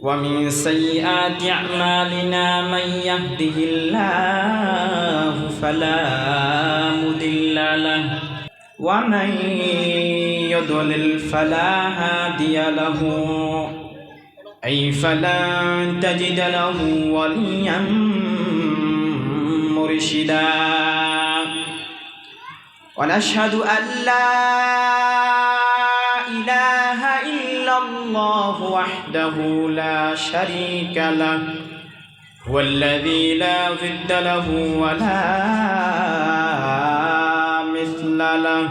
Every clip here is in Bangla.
ومن سيئات أعمالنا من يهده الله فلا مضل له ومن يضلل فلا هادي له أي فلا تجد له وليا مرشدا ونشهد أن لا إله إلا الله وحده لا شريك له هو الذي لا ضد له ولا مثل له.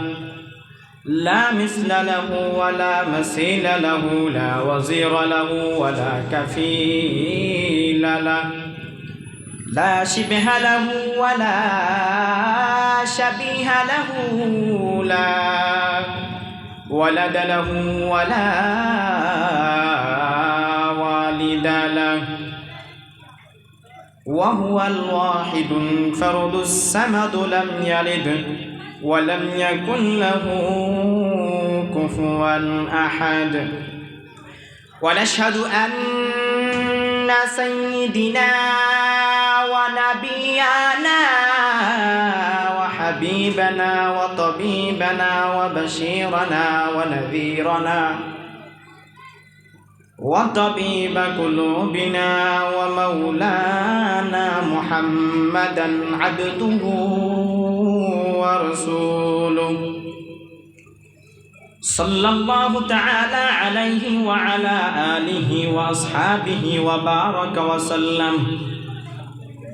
لا مثل له ولا مثيل له لا وزير له ولا كفيل له. لا شبه له ولا شبيه له لا ولد له ولا والد له. وهو الواحد الفرد السمد لم يلد ولم يكن له كفوا أحد. ونشهد أن سيدنا ونبينا وحبيبنا وطبيبنا وبشيرنا ونذيرنا وطبيب قلوبنا ومولانا محمدا عبده ورسوله. صلى الله تعالى عليه وعلى آله وأصحابه وبارك وسلم.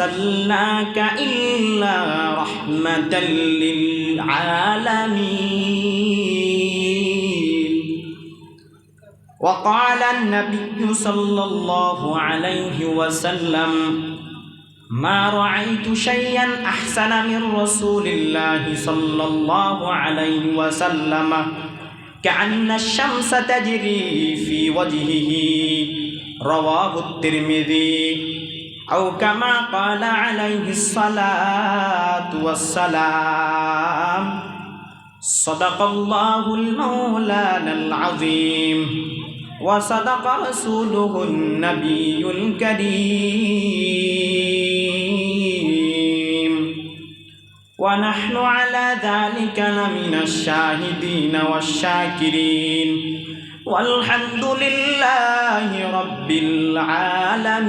أرسلناك إلا رحمة للعالمين. وقال النبي صلى الله عليه وسلم ما رأيت شيئا أحسن من رسول الله صلى الله عليه وسلم كأن الشمس تجري في وجهه. رواه الترمذي. أو كما قال عليه الصلاة والسلام صدق الله المولانا العظيم وصدق رسوله النبي الكريم. ونحن على ذلك لمن الشاهدين والشاكرين. والحمد لله رب العالمين.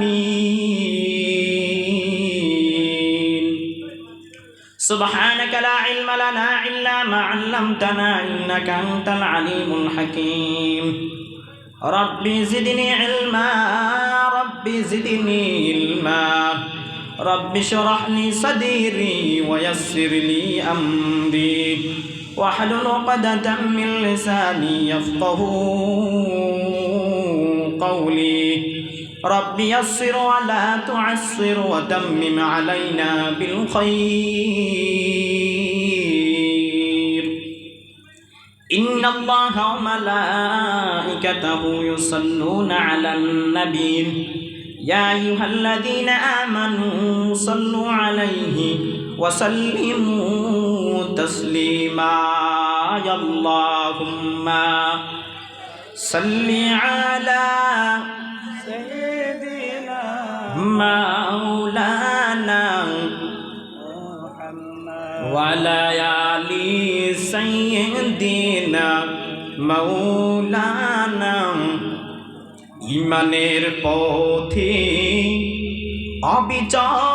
سبحانك لا علم لنا إلا ما علمتنا إنك أنت العليم الحكيم. ربي زدني علما ربي زدني علما. رب اشرح لي صدري ويسر لي أمري. واحلل عقدة من لساني يفقه قولي. رب يسر ولا تعسر وتمم علينا بالخير. إن الله وملائكته يصلون على النبي. يا أيها الذين آمنوا صلوا عليه. وسلموا تسليما يا اللهم صل على سيدنا مولانا محمد وعلى آل سيدنا মৌলানা ইমানের পথে অবিচল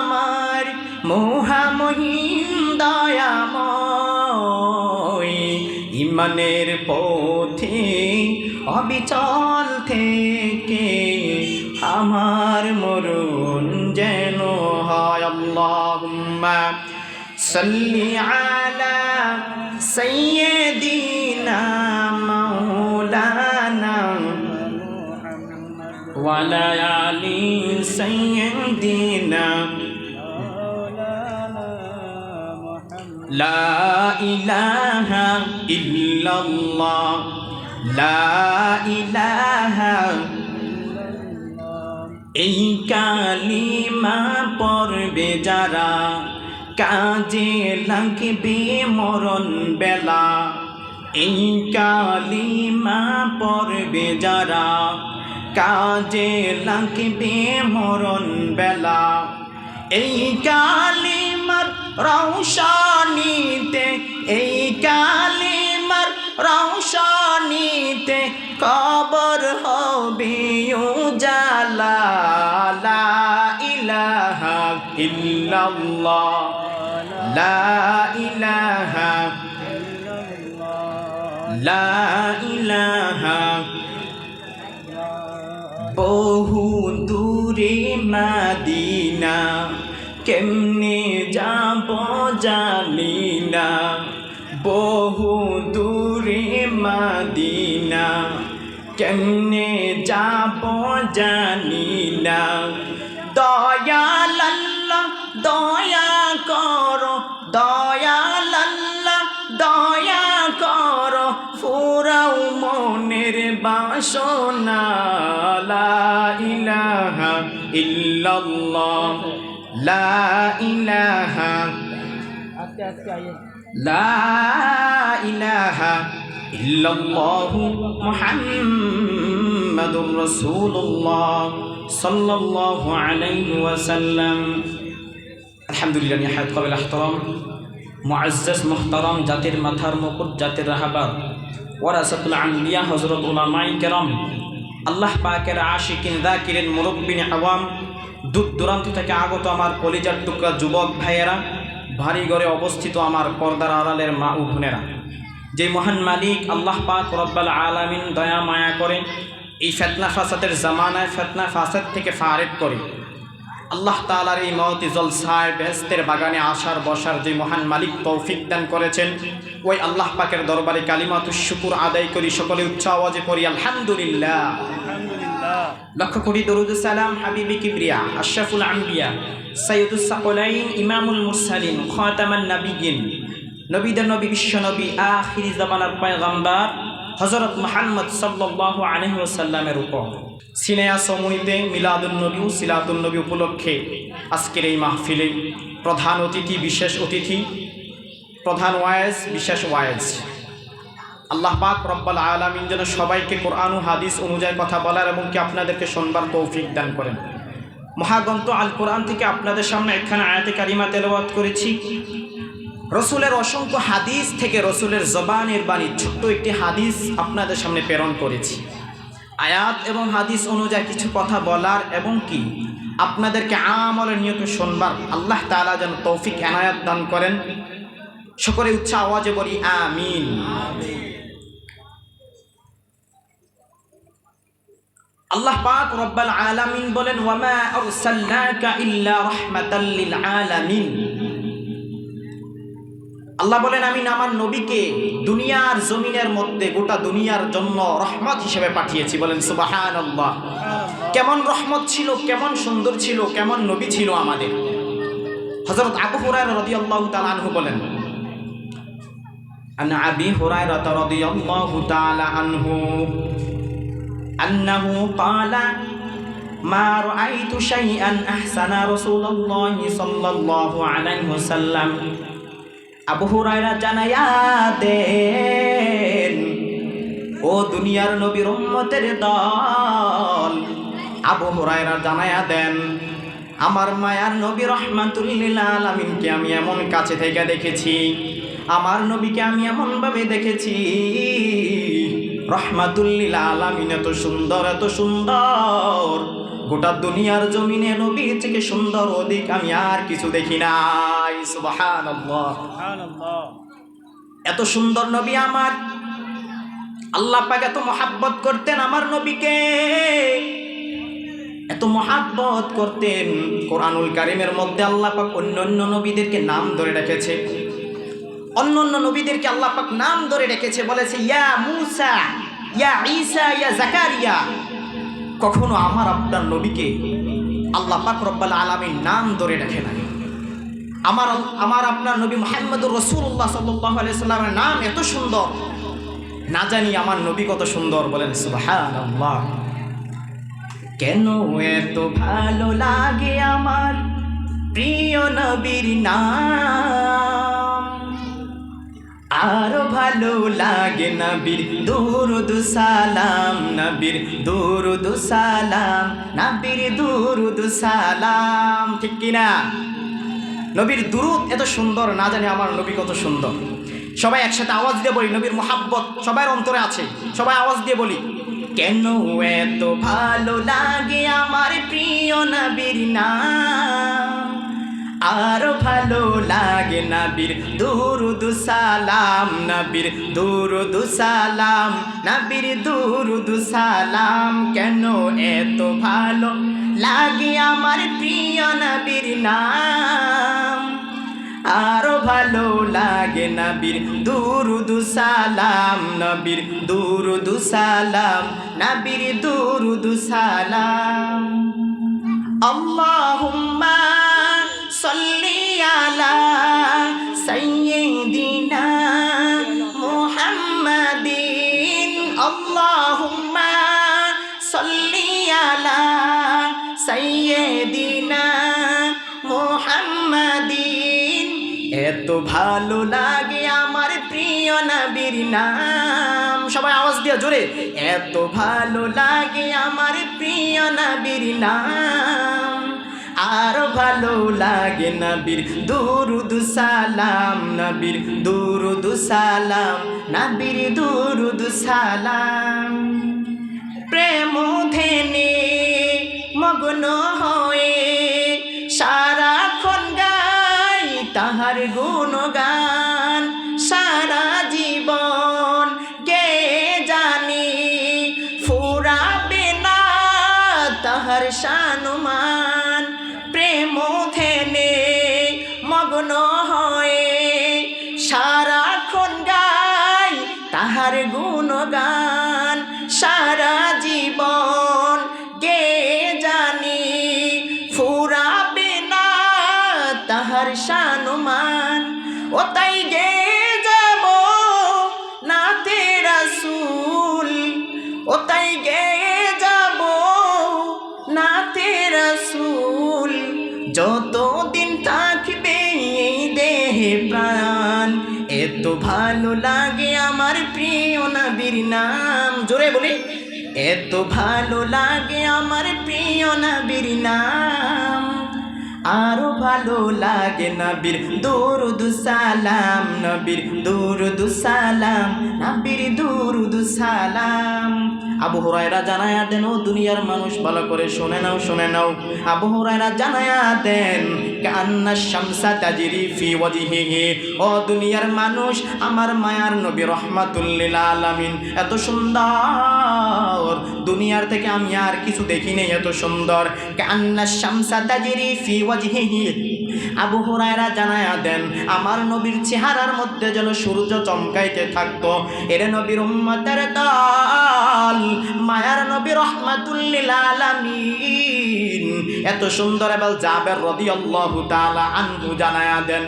ইমানের পথে অবিচল থেকে আমার মরুন যেন হয়। আল্লাহ সাল্লি আলা সাইয়্যিদিনা মাওলানা ওয়া আলা আলি লা ইলাহা ইল্লাল্লাহ। লা ইলাহা এই কালিমা পড়বে যারা, কাজে লাগবে মরণ বেলা। এই কালিমা পড়বে যারা, কাজে লাগবে মরণ বেলা। এই কালিমার রৌশানিতে এই কালিমার রৌশানিতে কবর হবে জালা ইলাহা ইল্লাল্লাহ, লা ইলাহা লা ইলাহা বহু দূরে মাদিনা। কেমনে যাব জানি না। বহু দূরে মাদিনা। কেমনে যাব জানি না। দয়ালাল্লাহ, দয়া করো, দয়ালাল্লাহ, দয়া করো, ফুরাও মনের বাসনা। ইলাহা ইল্লাল্লাহ। লা ইলাহা লা ইলাহা ইল্লাল্লাহু মুহাম্মাদুর রাসূলুল্লাহ সাল্লাল্লাহু আলাইহি ওয়াসাল্লাম। আলহামদুলিল্লাহ নিহায়াত কাবিল আহতারাম। মুআজ্জাজ মুহতারাম জাতির মাথার মুকুট জাতির রাহাবার ওয়ারাসাতুল আম্বিয়া হযরত উলামাই কেরাম। আল্লাহ পাকের আশিকিন যাকিরিন মুরব্বিন আওয়াম দূর দূরান্ত থেকে আগত আমার কলিজার টুকরা যুবক ভাইয়েরা, ভারী ঘরে অবস্থিত আমার পর্দার আড়ালের মা ও বোনেরা। যে মহান মালিক আল্লাহ পাক রব্বাল আলামিন দয়া, মায়া করে এই ফেতনা ফাসাদের জামানায় ফেতনা ফাসাদ থেকে ফারেক করে, আল্লাহ তালার এই মহতি জলসায় বেহেস্তের বাগানে আসার বসার যে মহান মালিক তৌফিক দান করেছেন ওই আল্লাহ পাকের দরবারে কালিমাতুর শুকুর আদায় করি সকলে উচ্চ আওয়াজে পড়ি আলহামদুলিল্লাহ। লক্ষ কোটি দরুদ সালাম হাবিবি কিবরিয়া আশরাফুল আম্বিয়া সৈয়দুস সাকলাইন ইমামুল মুরসালিন খাতামান নাবিয়িন নবীদের নবী বিশ্ব নবী আখিরি জামানার পয়গম্বর হযরত মুহাম্মদ সাল্লাল্লাহু আলাইহি ওয়াসাল্লামের উপর। সিনেয়া সমুনিতে মিলাদুন নবী সিলাতুন নবী উপলক্ষে আজকের এই মাহফিলে প্রধান অতিথি বিশেষ অতিথি প্রধান ওয়ায়েজ, বিশেষ ওয়ায়েজ। আল্লাহ পাক রব্বাল আলামিন যেন সবাইকে কোরআন ও হাদিস অনুযায়ী কথা বলার এবং কি আপনাদেরকে শুনবার তৌফিক দান করেন। মহাগ্রন্থ আল কোরআন থেকে আপনাদের সামনে একখানে আয়াতে কারিমা তেলাওয়াত করেছি। রসুলের অসংখ্য হাদিস থেকে রসুলের জবানের বাণী ছোট্ট একটি হাদিস আপনাদের সামনে প্রেরণ করেছি। আয়াত এবং হাদিস অনুযায়ী কিছু কথা বলার এবং কি আপনাদেরকে আমলের নিয়ত শুনবার আল্লাহ তাআলা যেন তৌফিক এনায়াত দান করেন। সকলে উচ্চ আওয়াজে বলি, আমিন। আল্লাহ পাক রব্বাল আলামিন বলেন, ওয়ামা আরসালনাকা ইল্লা রাহমাতাল লিল আলামিন। আল্লাহ বলেন, আমি আমার নবীকে দুনিয়ার জমিনের মধ্যে, গোটা দুনিয়ার জন্য রহমত হিসেবে পাঠিয়েছি। বলেন সুবাহান আল্লাহ কেমন রহমত ছিল, কেমন সুন্দর ছিল, কেমন নবী ছিল আমাদের। হজরত আবু হুরায় রদি আল্লাহ তালানহু বলেন عن أبي هريرة رضي الله تعالى عنه أنه قال ما رأيت شيئا أحسن رسول الله صلى الله عليه وسلم আবু হুরায়রা জানায়া দেন ও দুনিয়ার নবীর উম্মতের দল আবু হুরায়রা জানায়া দেন আমার মায়ার নবী রহমাতুল্লিল আলামিনকে আমি এমন কাছে থেকে দেখেছি। আমার নবীকে আমি এমনভাবে দেখেছি। রহমাতুল্লিল আলামিন এত সুন্দর এত সুন্দর। গোটা দুনিয়ার জমিনে নবীর থেকে সুন্দর অধিক আমি আর কিছু দেখি নাই। এত সুন্দর নবী আমার। আল্লাহ পাক এত মহাব্বত করতেন আমার নবীকে। এত মহাব্বত করতেন। কোরআনুল কারিমের মধ্যে আল্লাহ পাক অন্য অন্য নবীদেরকে নাম ধরে রেখেছে। অন্য অন্য নবীদেরকে আল্লাহ পাক নাম ধরে রেখেছে, বলেছে, ইয়া মুসা, ইয়া ঈসা, ইয়া জাকারিয়া। কখনো আমার আপনার নবীকে আল্লাহ পাক রব্বাল আলামিন নাম ধরে রাখে না আমার আমার আপনার নবী মোহাম্মদুর রসুল্লাহ সাল্লাহ আলাইসাল্লামের নাম এত সুন্দর। না জানি আমার নবী কত সুন্দর, বলেন, সুবহানাল্লাহ। কেন এত ভালো লাগে আমার প্রিয় নবীর নাম? আরও ভালো লাগে নবীর দুরুদ সালাম, নবীর দুরুদ সালাম, নবীর দুরুদ সালাম। ঠিক কিনা? নবীর দুরুদ এত সুন্দর, না জানি আমার নবী কত সুন্দর। সবাই একসাথে আওয়াজ দিয়ে বলি, নবীর মোহাব্বত সবার অন্তরে আছে। সবাই আওয়াজ দিয়ে বলি কেন এত ভালো লাগে আমার প্রিয় নবীর নাম? আরও ভালো লাগে নবীর দুরুদ সালাম, নবীর দুরুদ সালাম, নবীর দুরুদ সালাম। কেন এত ভালো লাগে আমার প্রিয় নবীর নাম? আরও ভালো লাগে নবীর। দুরুদু সালাম, নবীর দুরুদু সালাম, নবীর দুরুদু সালাম। আল্লাহুম্মা সাল্লি আলা সাইয়্যিদিনা এত ভালো লাগে আমার প্রিয় নবীর নাম। সবাই আওয়াজ দিয়ে জোরে। এত ভালো লাগে আমার প্রিয় নবীর নাম। আরও ভালো লাগে নবীর দুরুদ সালাম, নবীর দুরুদ সালাম, নবীর দুরুদ সালাম। প্রেম ধেনে মগ্ন হয়ে তাহার গুণগান সারা জীবন কে জানি? ফুরাবে না তাহার সানুমান প্রেম এত ভালো লাগে আমার প্রিয় নবীর নাম। আরও ভালো লাগে নবীর দুরুদ সালাম, নবীর দুরুদ সালাম, নবীর দুরুদ সালাম। আবু হুরায়রা জানায়া দেন, ও দুনিয়ার মানুষ, ভালো করে শুনে নাও শুনে নাও। আবু হুরায়রা জানায়া দেন, কান্না শামসা তাজরি ফি ওয়াজহিহি। ও দুনিয়ার মানুষ, আমার মায়ার নবী রহমাতুল্লিল আলামিন, এত সুন্দর। দুনিয়ার থেকে আমি আর কিছু দেখি নেই, এত সুন্দর। কান্না শামসা তাজরি ফি ওয়াজহিহি। আবু হুরায়রা জানায়া দেন, আমার নবীর চেহারার মধ্যে যেন সূর্য চমকাইতে থাকত। এর নবীর উম্মতের দল, মায়ার নবী রহমাতুল্লিল আলামিন। এত সুন্দর এবার জাবের রাদিয়াল্লাহু তাআলা আনহু জানায়া দেন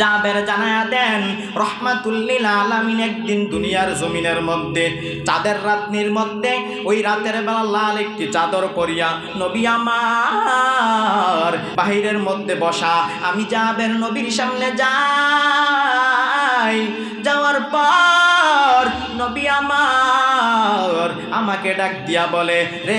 জাবের জানায়া দেন রহমাতুল্লিল আলামিন একদিন দুনিয়ার জমিনের মধ্যে, চাঁদের রাত্রির মধ্যে, ওই রাতের বেলা লাল একটি চাদর পরিয়া, নবী আমার বাহিরের মধ্যে বসা, আমি জাবের নবীর সামনে যাই, যাওয়ার পর নবী আমার আমাকে ডাক দিয়া বলে, রে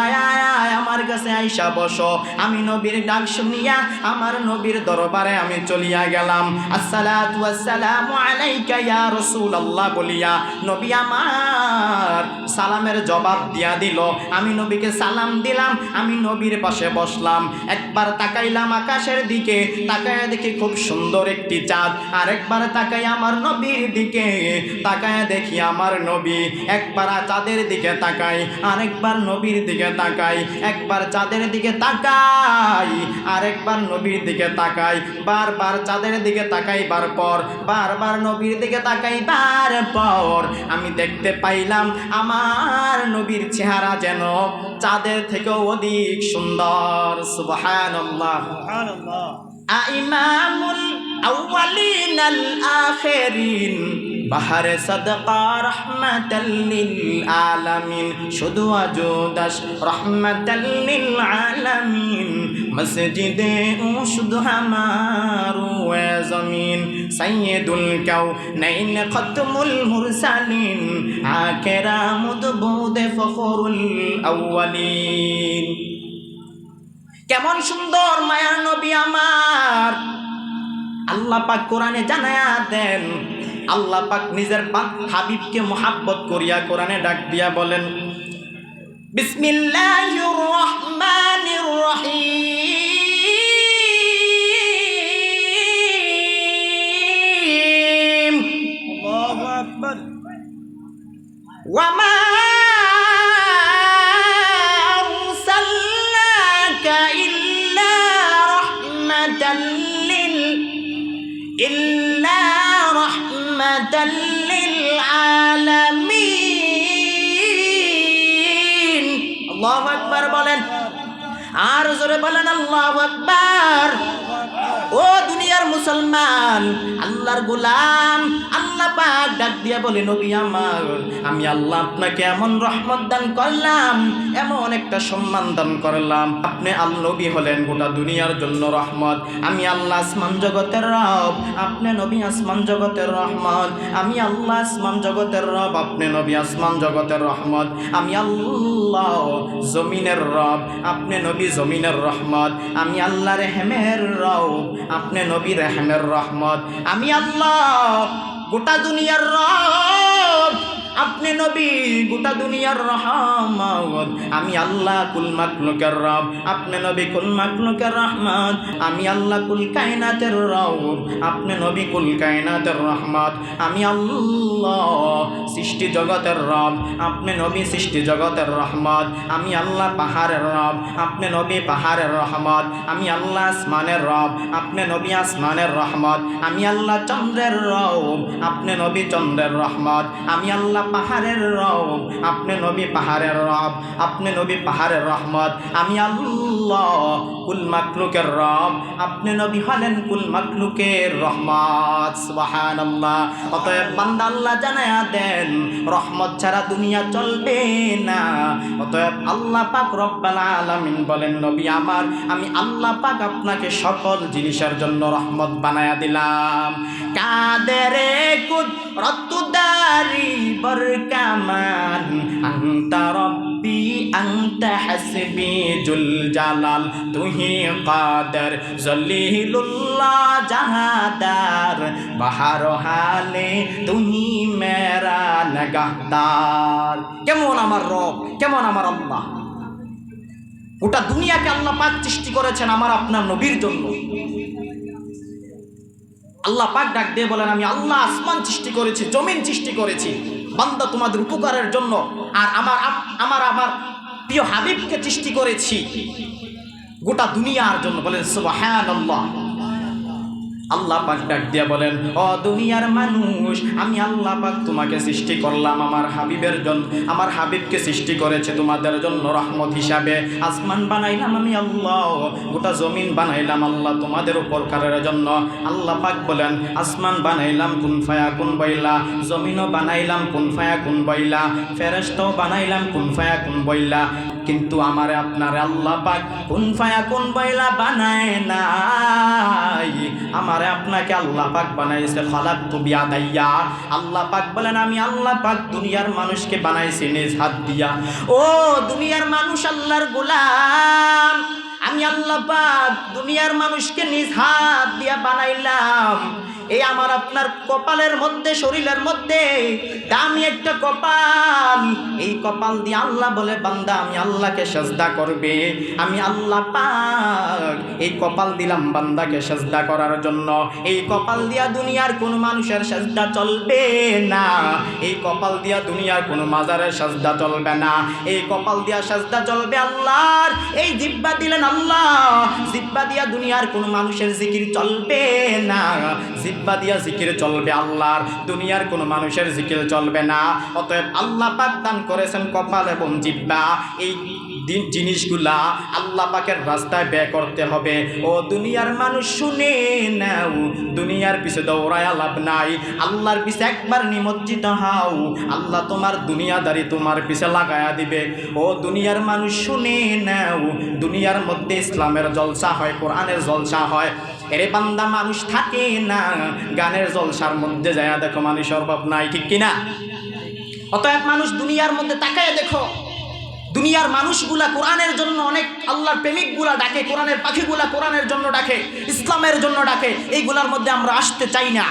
আয় আয় আয়, আমার কাছে আইসা বসো। আমি নবীর ডাক শুনিয়া, আমার নবীর দরবারে আমি চলিয়া গেলাম। আসসালাতু আসসালামু আলাইকা ইয়া রাসূলুল্লাহ, বলিয়া নবী আমার সালামের জবাব দিয়া দিল। আমি নবীকে সালাম দিলাম, আমি নবীর পাশে বসলাম। একবার তাকাইলাম আকাশের দিকে, তাকায় দেখি খুব সুন্দর একটি চাঁদ। আরেকবার তাকাই আমার নবীর দিকে, তাকায় দেখি আমার নবী। একবার চাঁদের দিকে তাকাই আরেকবার নবীর দিকে তাকাই একবার চাঁদের দিকে তাকাই আরেকবার নবীর দিকে তাকাই বারবার চাঁদের দিকে তাকাইবার পর বারবার নবীর দিকে তাকাইবার পর আমি দেখতে পাইলাম আমার নবীর চেহারা যেন চাঁদের থেকেও অধিক সুন্দর। সুবহানাল্লাহ। সুবহানাল্লাহ। আইমামুল আউয়ালিন আল আখিরিন। বাহারে সদকা রহমাতাল লিল আলামিন, শুধু আজুদাস রহমাতাল লিল আলামিন। মসজিদে শুধু হামারু এ জমিন সৈয়দুল কাউনাইন খতমুল মুরসালিন, আখেরা মুদবুদে ফখরুল আউয়ালিন। কেমন সুন্দর মায়ার নবী আমার। আল্লাহ পাক কোরআনে জানায়া দেন। আল্লাহ পাক নিজের হাবিবকে মোহাব্বত করিয়া কোরআনে ডাক দিয়া বলেন বিসমিল্লাহির রহমানির রহিম। আল্লাহু আকবার। ওয়া মা জোরে বলেন আল্লাহ আকবার। ও দুনিয়ার মুসলমান আল্লাহর গোলাম পাক ডাক দিয়া বলে, নবী আমার, আমি আল্লাহ আপনাকে এমন রহমত দান করলাম, এমন একটা সম্মান দান করলাম। আপনি আল নবী হলেন, গোটা দুনিয়ার জন্য রহমত। আমি আল্লাহ আসমান জগতের রব, আপনি নবী আসমান জগতের রহমত। আমি আল্লাহ আসমান জগতের রব, আপনি নবী আসমান জগতের রহমত। আমি আল্লাহ জমিনের রব, আপনি নবী জমিনের রহমত। আমি আল্লাহ রেহমের রব, আপনি নবী রেহমের রহমত। আমি আল্লাহ গোটা দুনিয়ার রব আপনি নবী, গোটা দুনিয়ার রহমত। আমি আল্লাহ কুল মাকলুকের রব, আপনি নবী কুল মাকলুকের রহমত। আমি আল্লাহ কুল কায়নাতের রব, আপনি নবী কুল কায়নাতের রহমত। আমি আল্লাহ সৃষ্টি জগতের রব, আপনি নবী সৃষ্টি জগতের রহমত। আমি আল্লাহ পাহাড়ের রব, আপনি নবী পাহাড়ের রহমত। আমি আল্লাহ আসমানের রব, আপনি নবী আসমানের রহমত। আমি আল্লাহ চন্দ্রের রব, আপনি নবী চন্দ্রের রহমত। আমি আল্লাহ পাহাড়ের রব। আপনি নবী পাহাড়ের রব, আপনি নবী পাহাড়ের রহমত। আমি আল্লাহ, কুল মাকলুকের রব। আপনি নবী হলেন কুল মাকলুকের রহমত। সুবহানাল্লাহ। অতএব বান্দা আল্লাহ জানায়া দেন, রহমত ছাড়া দুনিয়া চলবে না। অতএব আল্লাহ পাক রব্বাল আলামিন বলেন, নবী আমার, আমি আল্লাহ পাক আপনাকে সকল জিনিসের জন্য রহমত বানায়া দিলাম। কাদেরে কুদরতুদারি বরকামান আনতা রব্বি, আনতা হাসবি, জুল জালাল, তুহি কাদের, জলিলুল্লাহ জাহাদার, বাহার হালে তুহি মেরা নগাহদার। কেমন আমার রব, কেমন আমার আল্লাহ। গোটা দুনিয়াকে আল্লাহ পাক সৃষ্টি করেছেন আমার আপনার নবীর জন্য। আল্লাহ পাক ডাক দিয়ে বলেন, আমি আল্লাহ আসমান সৃষ্টি করেছি, জমিন সৃষ্টি করেছি। বান্দা তোমাদের উপকারের জন্য আর আমার আমার আমার প্রিয় হাবিবকে সৃষ্টি করেছি গোটা দুনিয়ার জন্য বলেন সুবহানাল্লাহ। আল্লাহ পাক ডাক দিয়া বলেন ও দুনিয়ার মানুষ, আমি আল্লাহ পাক তোমাকে সৃষ্টি করলাম, আমার হাবিবের জন্য আমার হাবিবকে সৃষ্টি করেছে তোমাদের জন্য রহমত হিসাবে। আসমান বানাইলাম আমি আল্লাহ, গোটা জমিন বানাইলাম আল্লাহ তোমাদের উপকারের জন্য। আল্লাহ পাক বলেন, আসমান বানাইলাম, কোন ফায়া কোন বইলা। জমিনও বানাইলাম, কোন ফায়া কোন বইলা। ফেরেস্তাও বানাইলাম, কোন ফায়া কোন বইলা। কিন্তু আমারে আপনার আল্লাহ পাক কোন ফায়া কোন বইলা বানায় নাই। আমারে আপনাকে আল্লাহ পাক বানাইছে খালাক তুবিয়া দাইয়া আল্লাহ পাক বলেন, আমি আল্লাহ পাক দুনিয়ার মানুষকে বানাইছি নিজ হাত দিয়া। ও দুনিয়ার মানুষ আল্লাহর গোলাম, আমি আল্লাহ পাক দুনিয়ার মানুষকে নিজ হাত দিয়া বানাইলাম। এই আমার আপনার কপালের মধ্যে, শরীরের মধ্যে দামি একটা কপাল। এই কপাল দিয়ে আল্লাহ বলে, বান্দা, আমি আল্লাহকে সাজদা করবে, আমি আল্লাহ পাক এই কপাল দিলাম বান্দাকে সাজদা করার জন্য। এই কপাল দিয়া দুনিয়ার কোন মানুষের সাজদা চলবে না। এই কপাল দিয়া দুনিয়ার কোন মাজারের সাজদা চলবে না। এই কপাল দিয়া সাজদা চলবে আল্লাহর। এই জিব্বা দিলেন আল্লাহ, জিব্বা দিয়া দুনিয়ার কোন মানুষের জিকির চলবে না। জিব্বা দিয়া জিকির চলবে আল্লাহর। দুনিয়ার কোন মানুষের জিকির চলবে না। অতএব আল্লাহ পাক দান করেছেন কপাল এবং জিব্বা। এই জিনিসগুলা আল্লাহ পাকের রাস্তায় ব্যয় করতে হবে। ও দুনিয়ার মানুষ শুনে নাও, দুনিয়ার পিছে দৌড়ায় লাভ নাই। আল্লাহর পিছে একবার নিমজ্জিত হও। আল্লাহ তোমার দুনিয়াদারি তোমার পিছে লাগায়া দিবে। ও দুনিয়ার মানুষ শুনে নাও, দুনিয়ার মধ্যে ইসলামের জলসা হয়, কোরআনের জলসা হয়। এরে বান্দা মানুষ থাকে না, গানের জলসার মধ্যে যায়। দেখো মানুষের অভাব নাই, ঠিক কিনা? অতএব মানুষ দুনিয়ার মধ্যে তাকায় দেখো। দুনিয়ার মানুষগুলা কোরআনের জন্য অনেক আল্লাহর প্রেমিকগুলা ডাকে, কোরআনের পাখিগুলা কোরআনের জন্য ডাকে, ইসলামের জন্য ডাকে। এইগুলার মধ্যে আমরা আসতে চাই না।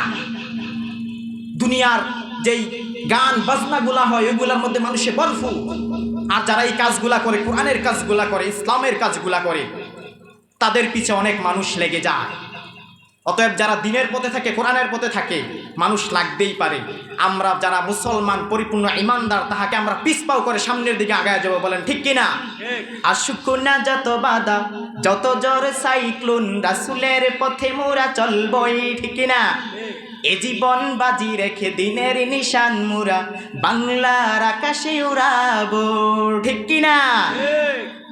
দুনিয়ার যেই গান, বাজনাগুলা হয়, ওইগুলার মধ্যে মানুষে বরফু আর যারা এই কাজগুলা করে, কোরআনের কাজগুলা করে, ইসলামের কাজগুলা করে, তাদের পিছে অনেক মানুষ লেগে যায়। অতএব যারা দিনের পথে থাকে, কোরআনের পথে থাকে, মানুষ লাগতেই পারে। আমরা যারা মুসলমান, পরিপূর্ণ ইমানদার তাহাকে আমরা পিসপাও করে সামনের দিকে আগায় যাব, বলেন ঠিক কিনা? আশুকুনা যত বাধা, যত জ্বর, সাইক্লোন, রাসুলের পথে মোরা চলবই, ঠিক কিনা? এ জীবন বাজি রেখে দিনের নিশান মুরা, বাংলার আকাশে উড়াবো, ঠিক কিনা?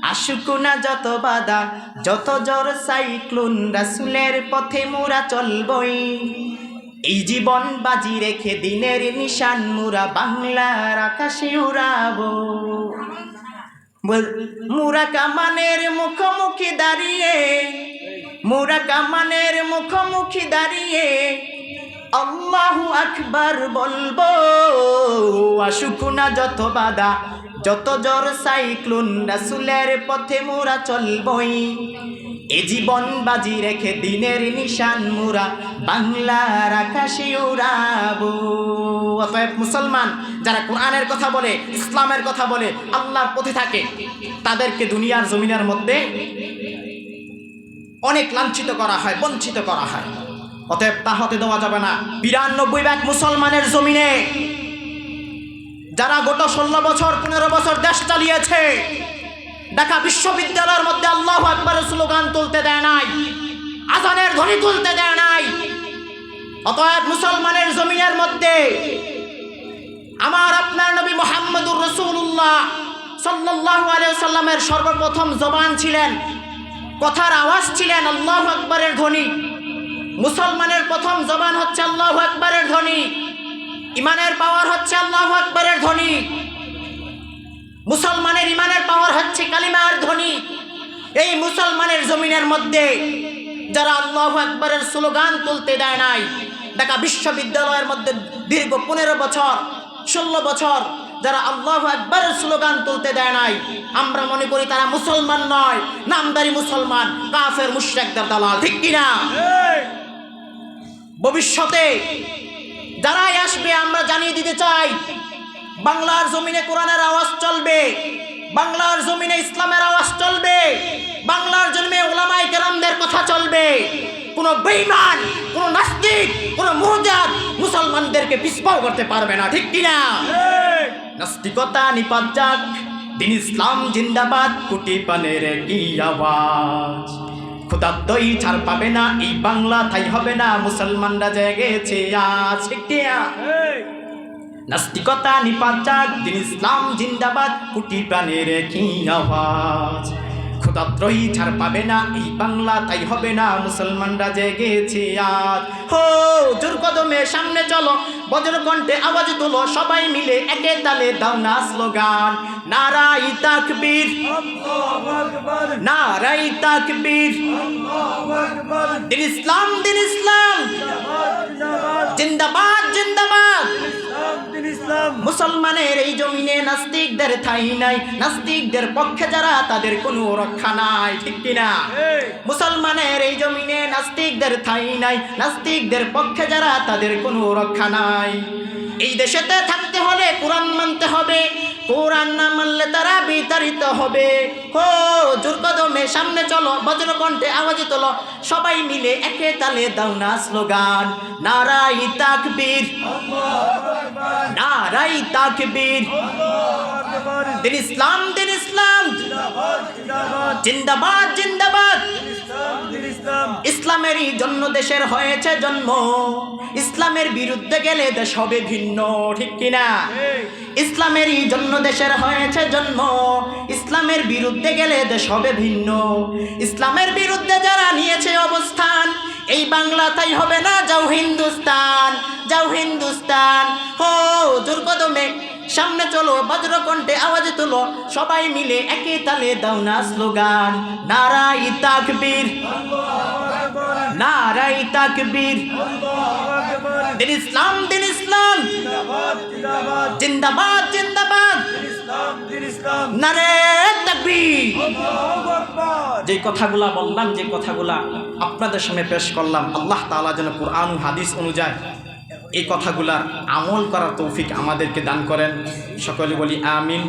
আশুকুনা যত বাধা, যত জ্বর সাইক্লোন রাসুলের পথে মোরা চলবই। এই জীবন বাজি রেখে দিনের নিশান মুরা বাংলার আকাশে উড়াবো। মুরা কামানের মুখোমুখি দাঁড়িয়ে, মুরা কামানের মুখোমুখি দাঁড়িয়ে আল্লাহু আকবার বলব আশুকুনা যত বাধা যত জ্বর সাইক্লোন রাসুলের পথে মোরা চলবই। এ জীবন বাজি রেখে দিনের নিশান মুরা বাংলার আকাশে উড়াবো। অতএব মুসলমান, যারা কোরআনের কথা বলে, ইসলামের কথা বলে, আল্লাহর পথে থাকে, তাদেরকে দুনিয়ার জমিনের মধ্যে অনেক লাঞ্ছিত করা হয়, বঞ্চিত করা হয়। অতএব তা হতে দেওয়া যাবে না। বিরানব্বই ভাগ মুসলমানের জমিনে যারা গোটা ষোলো বছর, পনেরো বছর দেশ চালিয়েছে ঢাকা বিশ্ববিদ্যালয়ের মধ্যে আল্লাহ আকবরের স্লোগান তুলতে দেয় নাই, আজানের ধ্বনি তুলতে দেয় নাই। অতএব মুসলমানের জমিনের মধ্যে আমার আপনার নবী মোহাম্মদুর রসুল্লাহ সাল্লাহ সাল্লামের সর্বপ্রথম জবান ছিলেন, কথার আওয়াজ ছিলেন আল্লাহ আকবরের ধ্বনি। মুসলমানের প্রথম জবান হচ্ছে আল্লাহ আকবরের ধ্বনি। ইমানের পাওয়ার হচ্ছে আল্লাহ আকবরের ধ্বনি। মুসলমানের ইমানের পাওয়ার হচ্ছে কালিমার ধ্বনি। এই মুসলমানের জমিনের মধ্যে যারা আল্লাহ আকবরের স্লোগান তুলতে দেয় নাই ঢাকা বিশ্ববিদ্যালয়ের মধ্যে দীর্ঘ পনেরো বছর ষোলো বছর যারা আল্লাহ আকবরের স্লোগান তুলতে দেয় নাই আমরা মনে করি তারা মুসলমান নয় নামদারি মুসলমান কাফের মুশ্রেকদের দালাল ঠিক কিনা? ভবিষ্যতে যারাই আসবে, আমরা জানিয়ে দিতে চাই, বাংলার জমিনে কোরআনের আওয়াজ চলবে, বাংলার জমিনে ইসলামের আওয়াজ চলবে, বাংলার জন্মে ওলামাই কেরামদের কথা চলবে। কোনো বেইমান কোনো নাস্তিক, কোনো মুজাদ মুসলমানদেরকে পিছপাও করতে পারবে না, ঠিক কিনা? নাস্তিকতা নিপাত যাক, দিন ইসলাম জিন্দাবাদ কুটি পানের কি আওয়াজ? খোদার দই ছাড় পাবে না এই বাংলা তাই হবে না। মুসলমানরা জেগেছে আজ নাস্তিকতা নিপাত নাস্তিকতা নিপাচাক দিন ইসলাম জিন্দাবাদ কুটি প্রাণের কি আওয়াজ। খোদাত্রয়ী ছাড় পাবে না, এই বাংলা তাই হবে না, মুসলমানরা জেগেছে আজ। হো জোর কদমে সামনে চলো, বজ্রকণ্ঠে আওয়াজ তোলো, সবাই মিলে একে তালে দাও না স্লোগান। নারাই তাকবীর। নারাই তাকবীর। দিন ইসলাম দিন ইসলাম। জিন্দাবাদ। মুসলমানের এই জমিনে নাস্তিকদের ঠাই নাই। নাস্তিকদের পক্ষে যারা তাদের কোনো রক্ষা নাই ঠিক কিনা? মুসলমানের এই জমিনে নাস্তিকদের ঠাই নাই। নাস্তিকদের পক্ষে যারা তাদের কোনো রক্ষা নাই। এই দেশেতে থাকতে হলে কোরআন মানতে হবে। কোরআন না মানলে তারা বিতাড়িত হবে। হো জোর কদমে সামনে চলো বজ্রকণ্ঠে আওয়াজ তোলো। সবাই মিলে একে তালে দাও না স্লোগান। নারাই তাকবীর। নারাই তাকবীর। দিন ইসলাম দিন ইসলাম। জিন্দাবাদ জিন্দাবাদ। ইসলামেরই জন্য দেশের হয়েছে জন্ম। ইসলামের বিরুদ্ধে গেলে দেশ হবে ভিন্ন ঠিক কিনা? ইসলামেরই জন্য দেশের হয়েছে জন্ম। ইসলামের বিরুদ্ধে গেলে দেশ হবে ভিন্ন। ইসলামের বিরুদ্ধে যারা নিয়েছে অবস্থান, এই বাংলা তাই হবে না যাও হিন্দুস্তান যাও হিন্দুস্তান। হো জোর কদমে সামনে চলো, বজ্রকণ্ঠে আওয়াজ তোলো। সবাই মিলে একে তালে দাও না স্লোগান। নারাই তাকবীর। নারাই তাকবীর। দিন ইসলাম দিন ইসলাম। জিন্দাবাদ জিন্দাবাদ। নারে তাকবীর। যে কথাগুলা বললাম, যে কথাগুলা আপনাদের সামনে পেশ করলাম, আল্লাহ তাআলা যেন কোরআন হাদিস অনুযায়ী এই কথাগুলা আমল করার তৌফিক আমাদেরকে দান করেন। সকলে বলি আমিন।